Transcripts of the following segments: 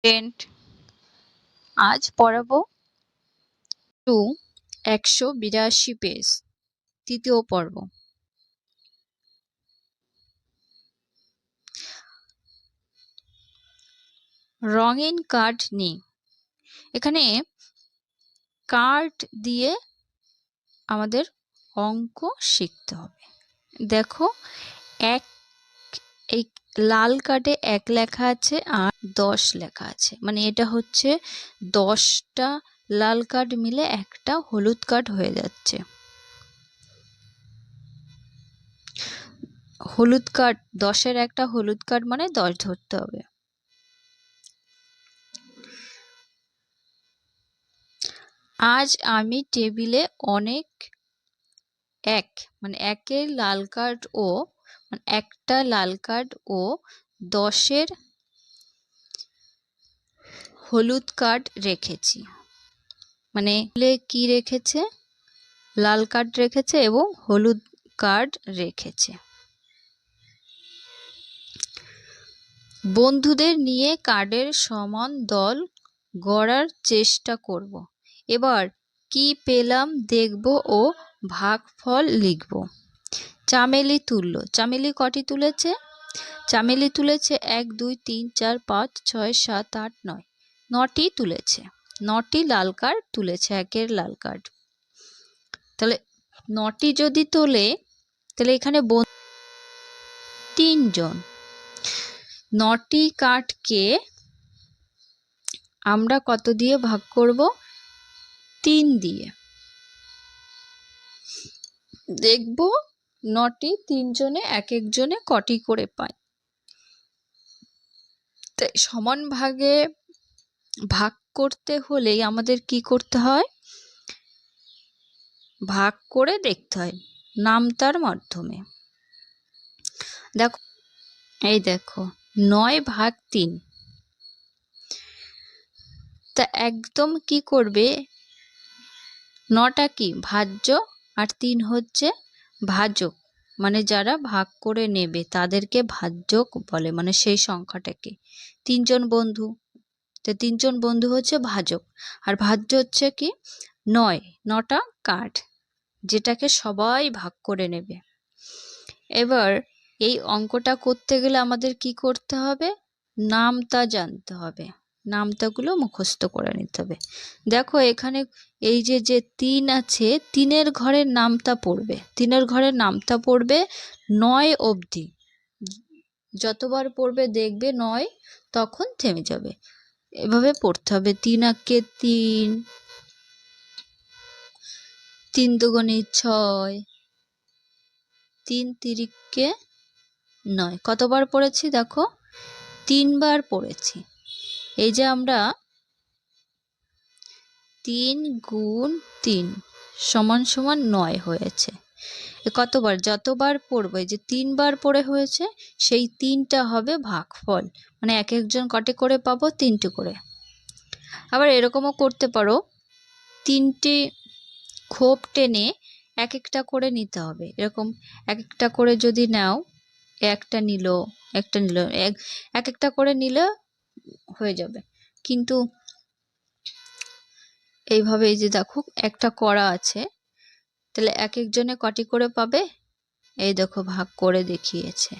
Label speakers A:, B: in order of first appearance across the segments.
A: Student আজ পড়াবো two একশো বিরাশি পেজ তৃতীয় পর্ব রঙিন কার্ড নিই এখানে কার্ড দিয়ে আমাদের অঙ্ক শিখতে হবে দেখো এক এই লাল কার্ডে এক লেখা আছে আর দশ লেখা আছে মানে এটা হচ্ছে দশটা লাল কার্ড মিলে একটা হলুদ কার্ড হয়ে যাচ্ছে হলুদ কার্ড দশের একটা হলুদ কার্ড মানে দশ ধরতে হবে আজ আমি টেবিলে অনেক এক মানে একের লাল কার্ড ও মানে একটা লাল কার্ড ও দশের হলুদ কার্ড রেখেছি মানে কি রেখেছে লাল কার্ড রেখেছে এবং হলুদ কার্ড রেখেছে বন্ধুদের নিয়ে কার্ডের সমান দল গড়ার চেষ্টা করব। এবার কি পেলাম দেখব ও ভাগফল লিখব চামেলি তুললো চামেলি কটি তুলেছে চামেলি তুলেছে এক দুই তিন চার পাঁচ ছয় সাত আট নয় নটি তুলেছে নটি লাল কার্ড তুলেছে একের লাল কার্ড তাহলে নটি যদি তোলে তাহলে এখানে বন তিনজন নটি কাঠকে আমরা কত দিয়ে ভাগ করব তিন দিয়ে দেখব নটি তিনজনে এক একজনে কটি করে পায় তাই সমান ভাগে ভাগ করতে হলেই আমাদের কি করতে হয় ভাগ করে দেখতে হয় নামতার মাধ্যমে দেখো এই দেখো নয় ভাগ তিন তা একদম কি করবে নটা কি ভাজ্য আর তিন হচ্ছে ভাজক মানে যারা ভাগ করে নেবে তাদেরকে ভাজক বলে মানে সেই সংখ্যাটাকে তিনজন বন্ধু তো তিনজন বন্ধু হচ্ছে ভাজক আর ভাজ্য হচ্ছে কি নয় নটা কাঠ যেটাকে সবাই ভাগ করে নেবে এবার এই অঙ্কটা করতে গেলে আমাদের কি করতে হবে নামটা জানতে হবে নামতাগুলো মুখস্থ করে নিতে হবে দেখো এখানে এই যে যে তিন আছে তিনের ঘরের নামতা পড়বে তিনের ঘরের নামতা পড়বে নয় অবধি যতবার পড়বে দেখবে নয় তখন থেমে যাবে এভাবে পড়তে হবে তিন আঁকে তিন তিন দুগুণে ছয় তিন তিরিককে নয় কতবার পড়েছি দেখো তিনবার পড়েছি এই যে আমরা তিন গুণ তিন সমান সমান নয় হয়েছে কতবার যতবার পড়বে যে তিনবার পড়ে হয়েছে সেই তিনটা হবে ভাগফল মানে এক একজন কটে করে পাবো তিনটে করে আবার এরকমও করতে পারো তিনটে খোপ টেনে এক একটা করে নিতে হবে এরকম এক একটা করে যদি নাও একটা নিল একটা নিল এক একটা করে নিলে হয়ে যাবে কিন্তু এইভাবে এই যে দেখো একটা করা আছে তাহলে এক একজনে কটি করে পাবে এই দেখো ভাগ করে দেখিয়েছে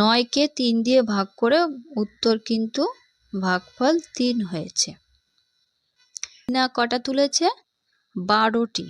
A: নয়কে তিন দিয়ে ভাগ করে উত্তর কিন্তু ভাগফল তিন হয়েছে না কটা তুলেছে বারোটি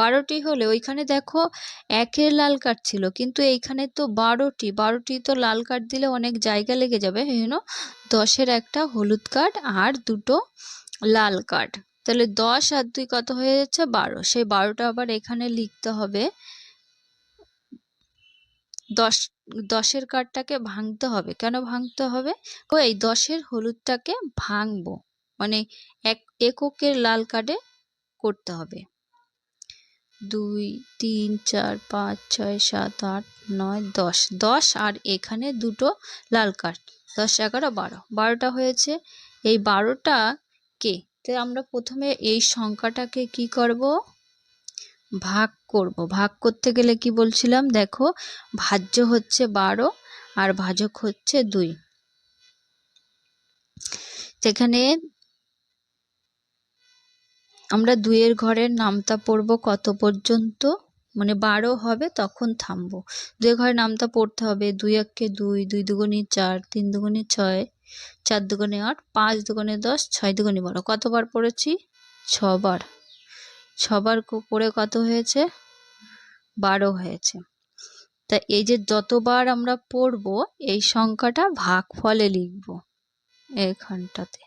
A: বারোটি হলে ওইখানে দেখো একের লাল কার্ড ছিল কিন্তু এইখানে তো বারোটি বারোটি তো লাল কার্ড দিলে অনেক জায়গা লেগে যাবে হেন দশের একটা হলুদ কার্ড আর দুটো লাল কার্ড তাহলে দশ আর দুই কত হয়ে যাচ্ছে বারো সেই বারোটা আবার এখানে লিখতে হবে দশ দশের কার্ডটাকে ভাঙতে হবে কেন ভাঙতে হবে ও এই দশের হলুদটাকে ভাঙবো মানে এক এককের লাল কার্ডে করতে হবে দুই তিন চার পাঁচ ছয় সাত আট নয় দশ দশ আর এখানে দুটো লাল কাঠ দশ এগারো বারো বারোটা হয়েছে এই বারোটা কে তো আমরা প্রথমে এই সংখ্যাটাকে কি করব ভাগ করব ভাগ করতে গেলে কি বলছিলাম দেখো ভাজ্য হচ্ছে বারো আর ভাজক হচ্ছে দুই সেখানে আমরা দুয়ের ঘরের নামতা পড়ব কত পর্যন্ত মানে বারো হবে তখন থামবো দুয়ের ঘরের নামতা পড়তে হবে দুই একে দুই দুই দুগুনি চার তিন দুগুনি ছয় চার দুগুণে আট পাঁচ দুগুণে দশ ছয় দুগুনি বারো কতবার পড়েছি ছবার ছবার পড়ে কত হয়েছে বারো হয়েছে তা এই যে যতবার আমরা পড়ব এই সংখ্যাটা ভাগ ফলে লিখব এখানটাতে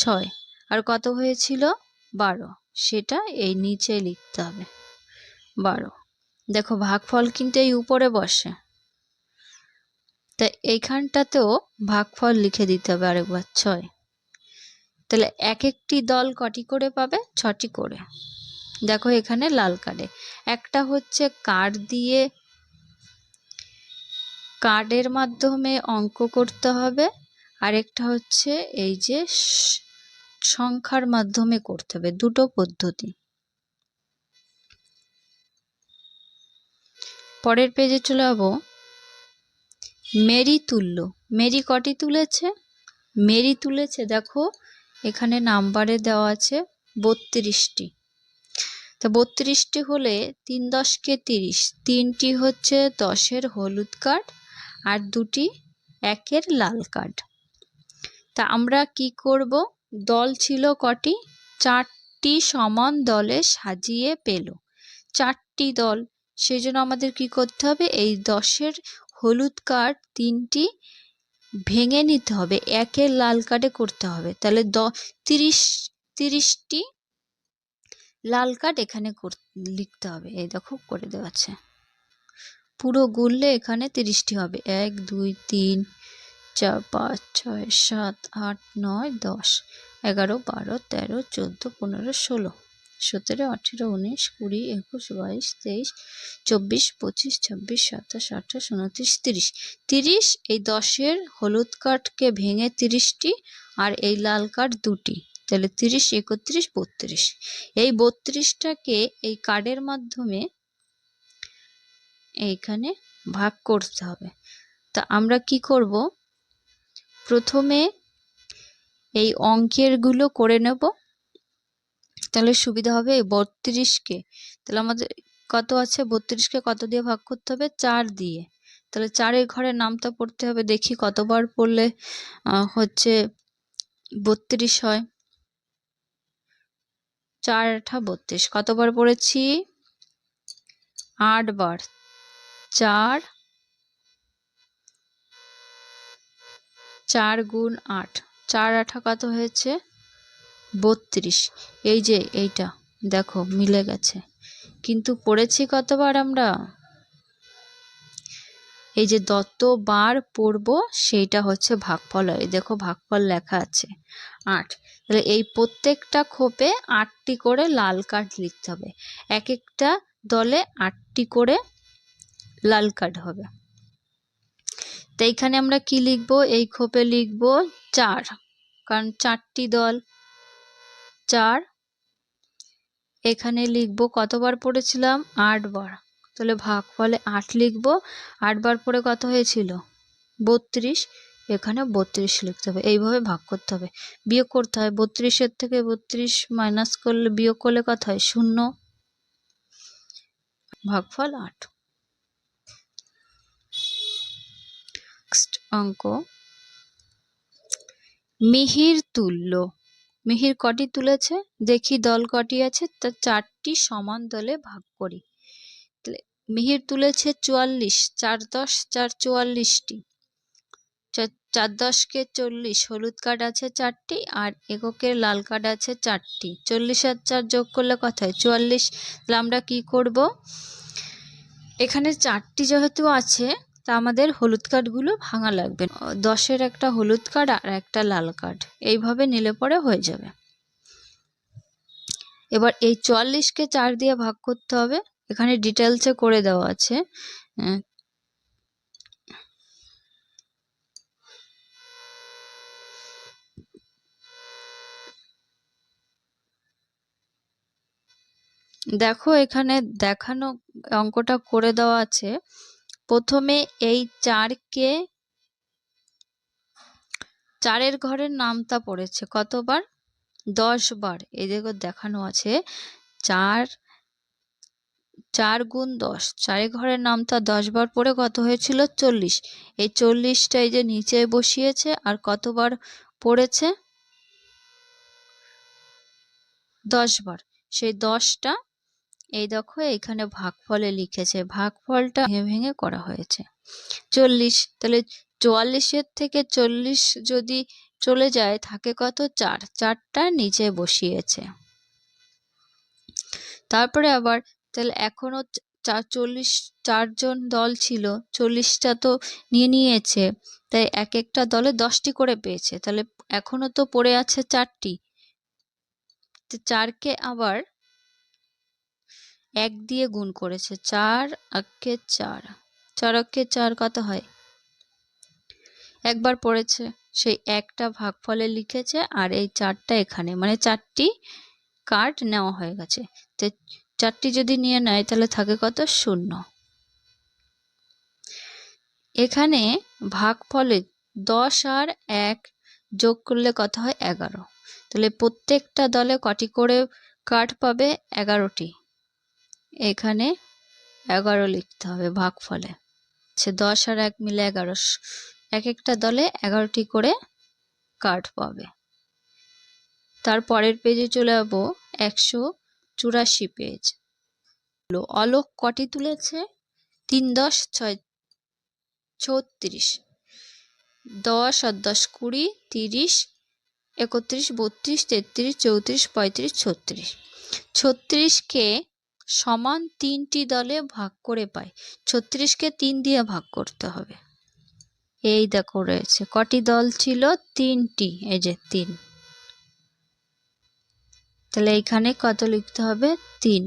A: ছয় আর কত হয়েছিল বারো সেটা এই নিচে লিখতে হবে বারো দেখো ভাগফল কিন্তু এই উপরে বসে তা এইখানটাতেও ভাগফল লিখে দিতে হবে আরেকবার ছয় তাহলে এক একটি দল কটি করে পাবে ছটি করে দেখো এখানে লাল কার্ডে একটা হচ্ছে কার্ড দিয়ে কার্ডের মাধ্যমে অঙ্ক করতে হবে আরেকটা হচ্ছে এই যে সংখ্যার মাধ্যমে করতে হবে দুটো পদ্ধতি পরের পেজে চলে যাব মেরি তুলল মেরি কটি তুলেছে মেরি তুলেছে দেখো এখানে নাম্বারে দেওয়া আছে বত্রিশটি তো বত্রিশটি হলে তিন দশকে তিরিশ তিনটি হচ্ছে দশের হলুদ কার্ড আর দুটি একের লাল কার্ড তা আমরা কি করব দল ছিল কটি চারটি সমান দলে সাজিয়ে পেল চারটি দল সেই জন্য আমাদের কি করতে হবে এই দশের হলুদ কার্ড তিনটি ভেঙে নিতে হবে একে লাল কার্ডে করতে হবে তাহলে দ তিরিশ তিরিশটি লাল কার্ড এখানে লিখতে হবে এই দেখো করে দেওয়া আছে পুরো গুললে এখানে তিরিশটি হবে এক দুই তিন চার পাঁচ ছয় সাত আট নয় দশ এগারো বারো তেরো চোদ্দো পনেরো ষোলো সতেরো আঠেরো উনিশ কুড়ি একুশ বাইশ তেইশ চব্বিশ পঁচিশ ছাব্বিশ সাতাশ আঠাশ উনত্রিশ তিরিশ তিরিশ এই দশের হলুদ কার্ডকে ভেঙে তিরিশটি আর এই লাল কার্ড দুটি তাহলে তিরিশ একত্রিশ বত্রিশ এই বত্রিশটাকে এই কার্ডের মাধ্যমে এইখানে ভাগ করতে হবে তা আমরা কি করব প্রথমে এই অঙ্কেরগুলো করে নেব তাহলে সুবিধা হবে বত্রিশকে তাহলে আমাদের কত আছে বত্রিশকে কত দিয়ে ভাগ করতে হবে চার দিয়ে তাহলে চারের ঘরে নামটা পড়তে হবে দেখি কতবার পড়লে হচ্ছে বত্রিশ হয় চার আঠা বত্রিশ কতবার পড়েছি আটবার চার চার গুণ আট চার আঠা কত হয়েছে বত্রিশ এই যে এইটা দেখো মিলে গেছে কিন্তু পড়েছি কতবার আমরা এই যে দত্তবার পড়ব সেইটা হচ্ছে ভাগফল এই দেখো ভাগফল লেখা আছে আট তাহলে এই প্রত্যেকটা খোপে আটটি করে লাল কার্ড লিখতে হবে এক একটা দলে আটটি করে লাল কার্ড হবে তো এইখানে আমরা কি লিখব এই খোপে লিখব চার কারণ চারটি দল চার এখানে লিখব কতবার পড়েছিলাম আটবার তাহলে ভাগ ফলে আট লিখব আটবার পরে কত হয়েছিল বত্রিশ এখানে বত্রিশ লিখতে হবে এইভাবে ভাগ করতে হবে বিয়োগ করতে হয় বত্রিশের থেকে বত্রিশ মাইনাস করলে বিয়োগ করলে কত হয় শূন্য ভাগফল আট অঙ্ক মিহির তুল্য মিহির কটি তুলেছে দেখি দল কটি আছে তা চারটি সমান দলে ভাগ করি মিহির তুলেছে চুয়াল্লিশ চার দশ চার চুয়াল্লিশটি চার দশকে চল্লিশ হলুদ কার্ড আছে চারটি আর এককের লাল কার্ড আছে চারটি চল্লিশ আর চার যোগ করলে কথায় হয় চুয়াল্লিশ তাহলে আমরা কী করব এখানে চারটি যেহেতু আছে তা আমাদের হলুদ কার্ডগুলো ভাঙা লাগবে দশের একটা হলুদ কার্ড আর একটা লাল কার্ড এইভাবে নিলে পরে হয়ে যাবে এবার এই চুয়াল্লিশকে চার দিয়ে ভাগ করতে হবে এখানে ডিটেলসে করে দেওয়া আছে হ্যাঁ। দেখো এখানে দেখানো অঙ্কটা করে দেওয়া আছে প্রথমে এই চারকে চারের ঘরের নামতা পড়েছে কতবার দশ বার এই দেখো দেখানো আছে চার চার গুণ দশ চারে ঘরের নামতা দশ বার পরে কত হয়েছিল চল্লিশ এই চল্লিশটা এই যে নিচে বসিয়েছে আর কতবার পড়েছে দশ বার সেই দশটা এই দেখো এখানে ভাগফলে লিখেছে ভাগফলটা ভেঙে ভেঙে করা হয়েছে চল্লিশ তাহলে চুয়াল্লিশের থেকে চল্লিশ যদি চলে যায় থাকে কত চার চারটা নিচে বসিয়েছে তারপরে আবার তাহলে এখনো চার চল্লিশ চারজন দল ছিল চল্লিশটা তো নিয়ে নিয়েছে তাই এক একটা দলে দশটি করে পেয়েছে তাহলে এখনো তো পড়ে আছে চারটি চারকে আবার এক দিয়ে গুণ করেছে চার আক্ষে চার চার অক্ষে চার কত হয় একবার পড়েছে সেই একটা ভাগফলে লিখেছে আর এই চারটা এখানে মানে চারটি কার্ড নেওয়া হয়ে গেছে তো চারটি যদি নিয়ে নেয় তাহলে থাকে কত শূন্য এখানে ভাগফলে দশ আর এক যোগ করলে কথা হয় এগারো তাহলে প্রত্যেকটা দলে কটি করে কার্ড পাবে এগারোটি এখানে এগারো লিখতে হবে ভাগ ফলে সে দশ আর এক মিলে এগারো এক একটা দলে এগারোটি করে কার্ড পাবে তার পরের পেজে চলে যাবো একশো চুরাশি পেজ অলোক কটি তুলেছে তিন দশ ছয় ছত্রিশ দশ আর দশ কুড়ি তিরিশ একত্রিশ বত্রিশ তেত্রিশ চৌত্রিশ পঁয়ত্রিশ ছত্রিশ ছত্রিশকে সমান তিনটি দলে ভাগ করে পাই ছত্রিশকে তিন দিয়ে ভাগ করতে হবে এই দেখো রয়েছে কটি দল ছিল তিনটি এই যে তিন তাহলে এখানে কত লিখতে হবে তিন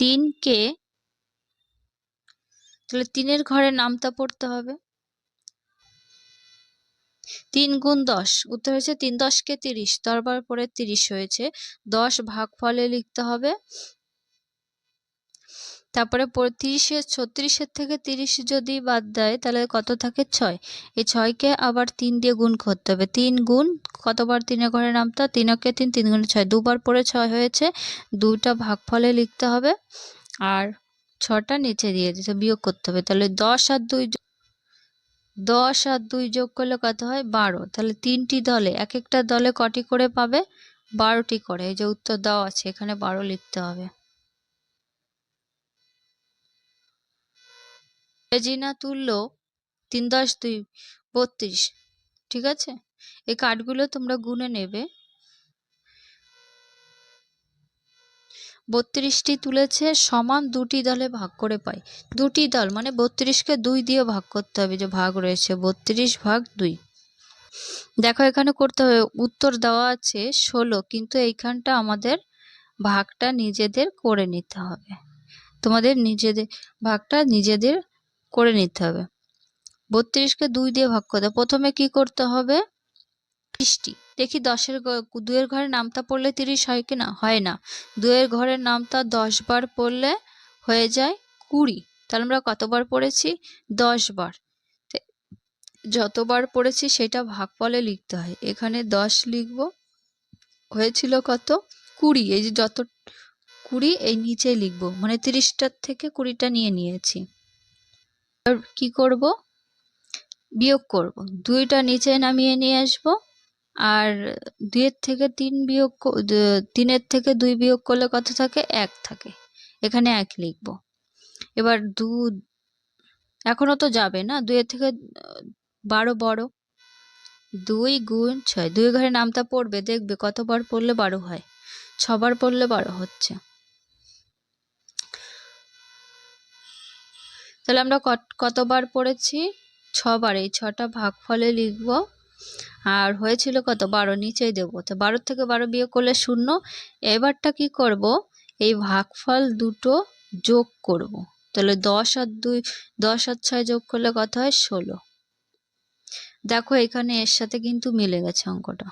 A: তিনকে তাহলে তিনের ঘরে নামতা পড়তে হবে তিন গুণ দশ উত্তর হয়েছে তিন দশকে তিরিশ দরবার পরে তিরিশ হয়েছে দশ ভাগ ফলে লিখতে হবে তারপরে তিরিশে ছত্রিশের থেকে তিরিশ যদি বাদ দেয় তাহলে কত থাকে ছয় এই ছয়কে আবার তিন দিয়ে গুণ করতে হবে তিন গুণ কতবার তিনে ঘরে নামতা তিনকে তিন তিন গুণে ছয় দুবার পরে ছয় হয়েছে দুটা ফলে লিখতে হবে আর ছটা নিচে দিয়ে দিতে বিয়োগ করতে হবে তাহলে দশ আর দুই দশ আর দুই যোগ করলে কত হয় বারো তাহলে তিনটি দলে এক একটা দলে কটি করে পাবে বারোটি করে এই যে উত্তর দেওয়া আছে এখানে বারো লিখতে হবে রেজিনা তুলল তিন দশ দুই বত্রিশ ঠিক আছে এই কার্ডগুলো তোমরা গুনে নেবে বত্রিশটি তুলেছে সমান দুটি দলে ভাগ করে পাই দুটি দল মানে বত্রিশকে দুই দিয়ে ভাগ করতে হবে যে ভাগ রয়েছে বত্রিশ ভাগ দুই দেখো এখানে করতে হবে উত্তর দেওয়া আছে ষোলো কিন্তু এইখানটা আমাদের ভাগটা নিজেদের করে নিতে হবে তোমাদের নিজেদের ভাগটা নিজেদের করে নিতে হবে বত্রিশকে দুই দিয়ে ভাগ করতে প্রথমে কি করতে হবে বৃষ্টি দেখি দশের দুয়ের ঘরে নামতা পড়লে তিরিশ হয় কি না হয় না দুয়ের ঘরের নামতা দশ বার পড়লে হয়ে যায় কুড়ি তাহলে আমরা কতবার পড়েছি দশ বার যতবার পড়েছি সেটা ভাগফলে লিখতে হয় এখানে দশ লিখব হয়েছিল কত কুড়ি এই যে যত কুড়ি এই নিচে লিখব মানে তিরিশটার থেকে কুড়িটা নিয়ে নিয়েছি কি করব বিয়োগ করব দুইটা নিচে নামিয়ে নিয়ে আসবো আর দুইয়ের থেকে তিন বিয়োগ তিনের থেকে দুই বিয়োগ করলে কত থাকে এক থাকে এখানে এক লিখব এবার দু এখনও তো যাবে না দুইয়ের থেকে বারো বড় দুই গুণ ছয় দুই ঘরে নামটা পড়বে দেখবে কতবার পড়লে বারো হয় ছবার পড়লে বারো হচ্ছে তাহলে আমরা কতবার পড়েছি ছবার এই ছটা ভাগ ফলে লিখবো আর হয়েছিল কত বারো নিচেই দেবো তো বারো থেকে বারো বিয়ে করলে শূন্য এবারটা কি করব এই ভাগফল দুটো যোগ করব। তাহলে দশ আর দুই দশ আর ছয় যোগ করলে কত হয় ষোলো দেখো এখানে এর সাথে কিন্তু মিলে গেছে অঙ্কটা